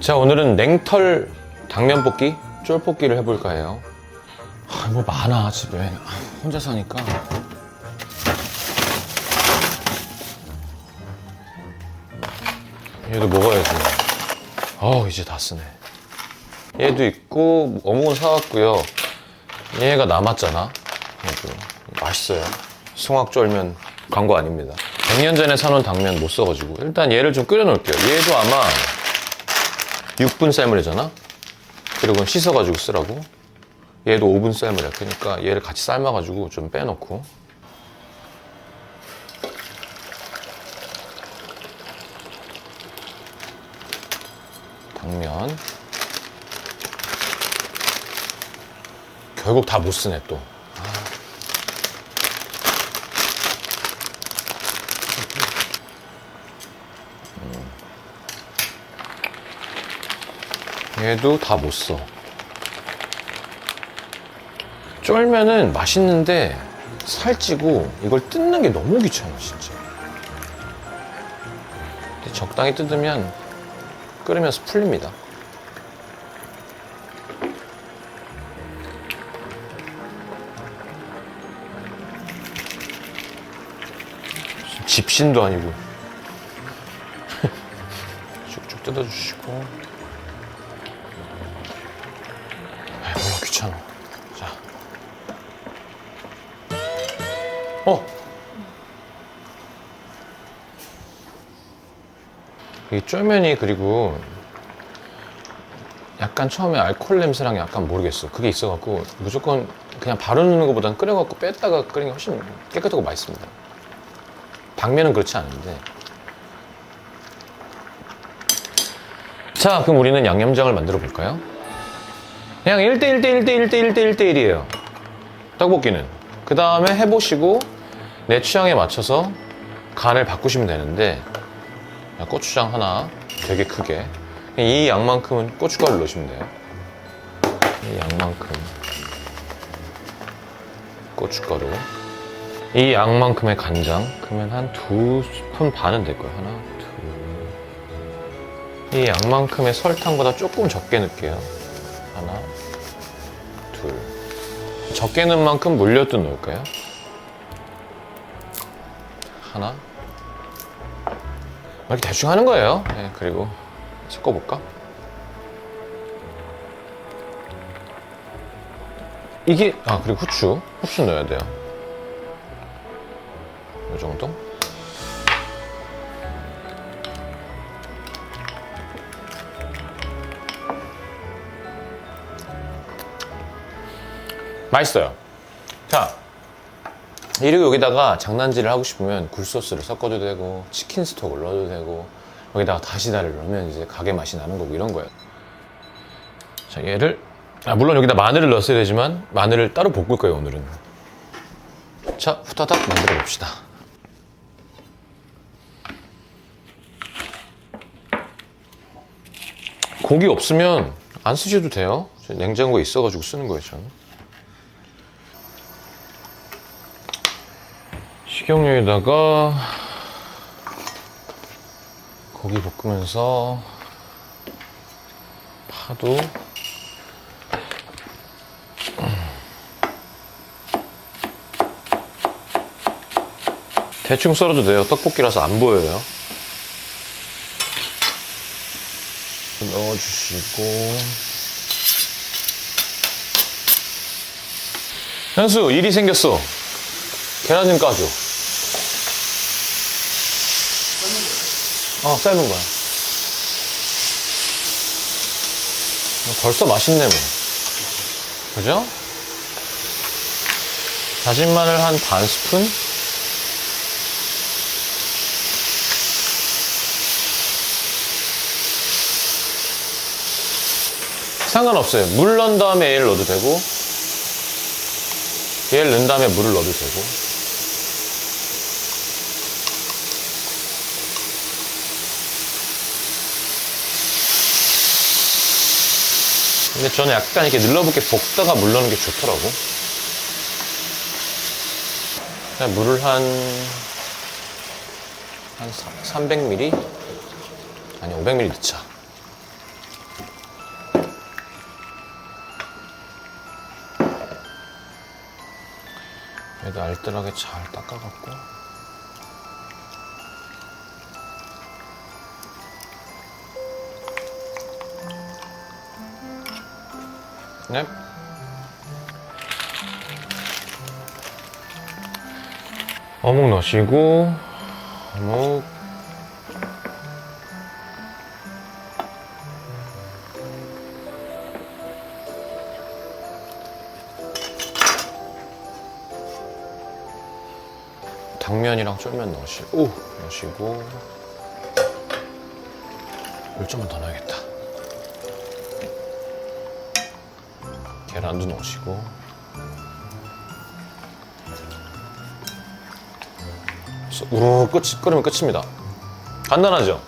자 오늘은 냉털 당면 볶기 쫄 볶기를 해볼까 해요. 아, 뭐 많아 집에. 아, 혼자 사니까. 얘도 먹어야지 어우 이제 다 쓰네. 얘도 있고 어묵은 사왔고요. 얘가 남았잖아 얘도. 맛있어요. 송악 쫄면 광고 아닙니다. 100년 전에 사놓은 당면 못 써가지고. 일단 얘를 좀 끓여 놓을게요. 얘도 아마 6분 삶으려잖아? 그리고 씻어가지고 쓰라고? 얘도 5분 삶으려 그러니까 얘를 같이 삶아가지고 좀 빼놓고. 당면. 결국 다 못 쓰네 또 얘도 다 못 써. 쫄면은 맛있는데 살찌고 이걸 뜯는 게 너무 귀찮아 진짜. 적당히 뜯으면 끓으면서 풀립니다. 집신도 아니고 쭉쭉 뜯어주시고 아, 몰라 귀찮아. 자. 어. 이 쫄면이 그리고 약간 처음에 알코올 냄새랑 약간 모르겠어. 그게 있어갖고 무조건 그냥 바로 넣는 것보단 끓여갖고 뺐다가 끓이는 게 훨씬 깨끗하고 맛있습니다. 당면은 그렇지 않은데. 자, 그럼 우리는 양념장을 만들어 볼까요? 그냥 1대1대1대1대1대1대1이에요. 떡볶이는. 그 다음에 해보시고 내 취향에 맞춰서 간을 바꾸시면 되는데 고추장 하나 되게 크게 이 양만큼은 고춧가루 넣으시면 돼요. 이 양만큼 고춧가루 이 양만큼의 간장 그러면 한 두 스푼 반은 될 거예요. 하나, 둘. 이 양만큼의 설탕보다 조금 적게 넣을게요. 하나, 둘. 적게 넣은 만큼 물엿도 넣을까요? 하나. 이렇게 대충 하는 거예요. 네, 그리고 섞어볼까? 이게, 아, 그리고 후추. 후추 넣어야 돼요. 맛있어요. 자, 이리고 여기다가 장난질을 하고 싶으면 굴소스를 섞어도 되고 치킨 스톡을 넣어도 되고 여기다가 다시다를 넣으면 이제 가게 맛이 나는 거고 이런 거예요. 자, 얘를 아, 물론 여기다 마늘을 넣었어야 되지만 마늘을 따로 볶을 거예요 오늘은. 자, 후다닥 만들어 봅시다. 고기 없으면 안 쓰셔도 돼요. 냉장고에 있어가지고 쓰는 거예요 저는. 식용유에다가 고기 볶으면서 파도 대충 썰어도 돼요. 떡볶이라서 안 보여요. 넣어주시고 현수 일이 생겼어. 계란 좀 까줘. 어, 삶은 거야. 벌써 맛있네, 뭐. 그죠? 다진 마늘 한 반 스푼? 상관없어요. 물 넣은 다음에 얘를 넣어도 되고, 얘를 넣은 다음에 물을 넣어도 되고. 근데 저는 약간 이렇게 눌러볼게 볶다가 물러는 게 좋더라고. 그냥 물을 한, 한 300ml? 아니, 500ml 넣자. 얘도 알뜰하게 잘 닦아갖고. 네. 어묵 넣으시고 어묵. 당면이랑 쫄면 넣으시고 넣으시고. 물 좀만 더 넣어야겠다 계란도 넣으시고 우르르 끝, 끓으면 끝입니다 간단하죠?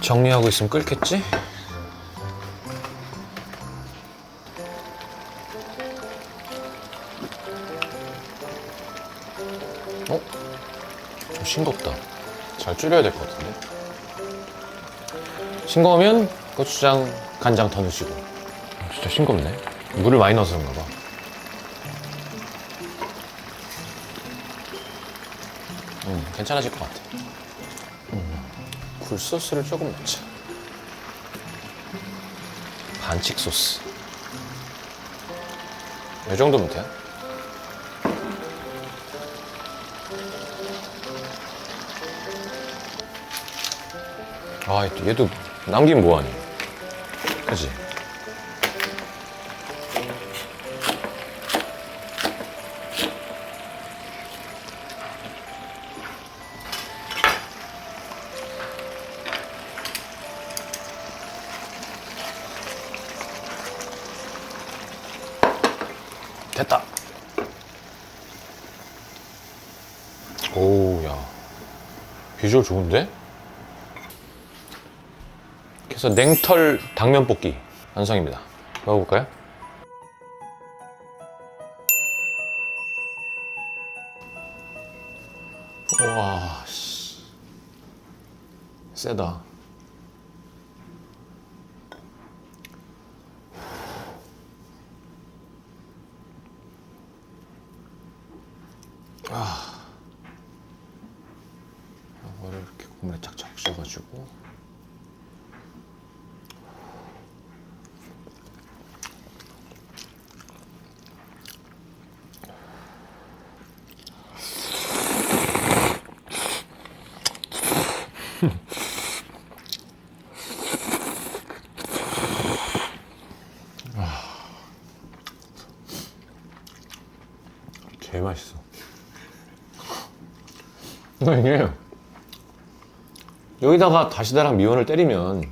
정리하고 있으면 끓겠지? 어? 좀 싱겁다. 잘 줄여야 될 것 같은데. 싱거우면 고추장, 간장 더 넣으시고. 아, 진짜 싱겁네. 물을 많이 넣어서 그런가 봐. 음, 괜찮아질 것 같아. 음, 굴소스를 조금 넣자. 반칙 소스. 이 정도면 돼? 아, 얘도 남긴 뭐하니? 그지? 비주얼 좋은데? 그래서 냉털 당면 볶기 완성입니다. 먹어볼까요? 와, 씨. 세다. 아. 이거를 이렇게 국물에 착착 셔 가지고 개 맛있어. 이게 여기다가 다시다랑 미원을 때리면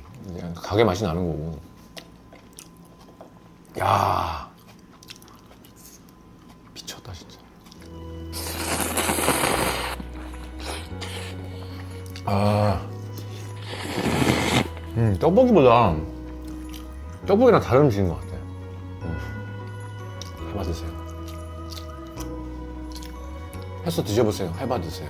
가게 맛이 나는 거고. 야 미쳤다 진짜. 아, 음 떡볶이보다 떡볶이랑 다른 음식인 것 같아. 음. 해봐 드세요. 해서 드셔보세요. 해봐 드세요.